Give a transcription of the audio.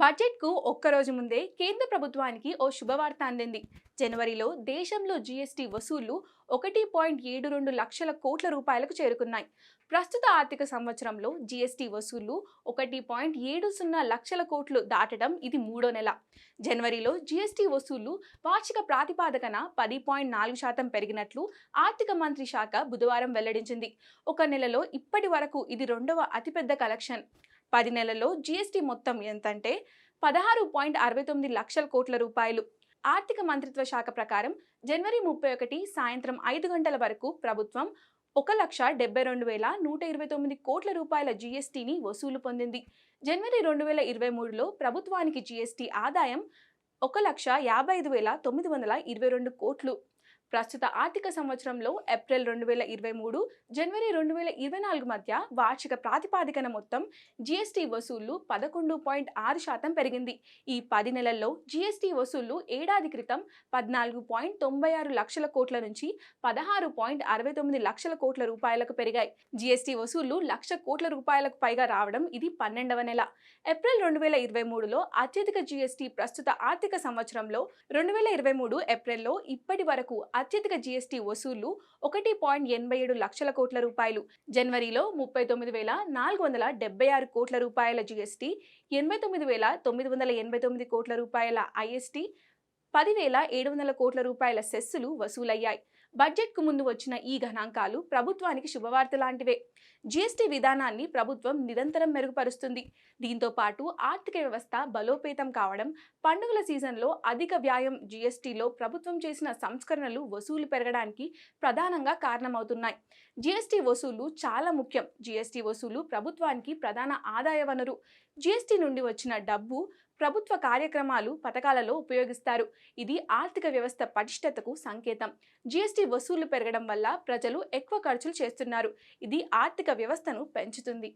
బడ్జెట్కు ఒక్కరోజు ముందే కేంద్ర ప్రభుత్వానికి ఓ శుభవార్త అందింది. జనవరిలో దేశంలో జీఎస్టీ వసూళ్ళు ఒకటి పాయింట్ ఏడు రెండు లక్షల కోట్ల రూపాయలకు చేరుకున్నాయి. ప్రస్తుత ఆర్థిక సంవత్సరంలో జీఎస్టీ వసూళ్ళు ఒకటి పాయింట్ ఏడు సున్నా లక్షల కోట్లు దాటడం ఇది మూడో నెల. జనవరిలో జీఎస్టీ వసూళ్ళు వార్షిక ప్రాతిపాదకన పది పాయింట్ నాలుగు శాతం పెరిగినట్లు ఆర్థిక మంత్రి శాఖ బుధవారం వెల్లడించింది. ఒక నెలలో ఇప్పటి వరకు ఇది రెండవ అతిపెద్ద కలెక్షన్. పది నెలల్లో జీఎస్టీ మొత్తం ఎంతంటే పదహారు పాయింట్ అరవై తొమ్మిది లక్షల కోట్ల రూపాయలు. ఆర్థిక మంత్రిత్వ శాఖ ప్రకారం జనవరి ముప్పై ఒకటి సాయంత్రం ఐదు గంటల వరకు ప్రభుత్వం ఒక లక్ష డెబ్బై రెండు వేల నూట ఇరవై తొమ్మిది కోట్ల రూపాయల జీఎస్టీని వసూలు పొందింది. జనవరి రెండు వేల ఇరవై మూడులో ప్రభుత్వానికి జీఎస్టీ ఆదాయం ఒక లక్ష యాభై ఐదు వేల తొమ్మిది వందల ఇరవై రెండు కోట్లు. ప్రస్తుత ఆర్థిక సంవత్సరంలో ఏప్రిల్ రెండు వేల ఇరవై మూడు జనవరి రెండు వేల ఇరవై నాలుగు మధ్య వార్షిక ప్రాతిపాదికన మొత్తం జీఎస్టీ వసూళ్ళు పదకొండు పాయింట్ ఆరు శాతం పెరిగింది. ఈ పది నెలల్లో జీఎస్టీ వసూళ్ళు ఏడాది క్రితం పద్నాలుగు పాయింట్ తొంభై ఆరు లక్షల కోట్ల నుంచి పదహారు పాయింట్ అరవై తొమ్మిది లక్షల కోట్ల రూపాయలకు పెరిగాయి. జీఎస్టీ వసూళ్ళు లక్ష కోట్ల రూపాయలకు పైగా రావడం ఇది పన్నెండవ నెల. ఏప్రిల్ రెండు వేల ఇరవై మూడులో అత్యధిక జీఎస్టీ ప్రస్తుత ఆర్థిక సంవత్సరంలో రెండు వేల ఇరవై మూడు ఏప్రిల్లో ఇప్పటి వరకు అత్యధిక జీఎస్టీ వసూళ్ళు ఒకటి పాయింట్ ఎనభై ఏడు లక్షల కోట్ల రూపాయలు. జనవరిలో ముప్పై తొమ్మిది వేల నాలుగు వందల డెబ్బై ఆరు కోట్ల రూపాయల జీఎస్టీ ఎనభై తొమ్మిది వేల తొమ్మిది వందల ఎనభై తొమ్మిది కోట్ల రూపాయల ఐఎస్టీ పదివేల ఏడు వందల కోట్ల రూపాయల సెస్సులు వసూలయ్యాయి. బడ్జెట్కు ముందు వచ్చిన ఈ గణాంకాలు ప్రభుత్వానికి శుభవార్త లాంటివే. జీఎస్టీ విధానాన్ని ప్రభుత్వం నిరంతరం మెరుగుపరుస్తుంది. దీంతో పాటు ఆర్థిక వ్యవస్థ బలోపేతం కావడం పండుగల సీజన్లో అధిక వ్యాయం జీఎస్టీలో ప్రభుత్వం చేసిన సంస్కరణలు వసూలు పెరగడానికి ప్రధానంగా కారణమవుతున్నాయి. జీఎస్టీ వసూలు చాలా ముఖ్యం. జీఎస్టీ వసూలు ప్రభుత్వానికి ప్రధాన ఆదాయ వనరు. జీఎస్టీ నుండి వచ్చిన డబ్బు ప్రభుత్వ కార్యక్రమాలు పథకాలలో ఉపయోగిస్తారు. ఇది ఆర్థిక వ్యవస్థ పటిష్టతకు సంకేతం. జీఎస్టీ వసూళ్ళు పెరగడం వల్ల ప్రజలు ఎక్కువ ఖర్చులు చేస్తున్నారు. ఇది ఆర్థిక వ్యవస్థను పెంచుతుంది.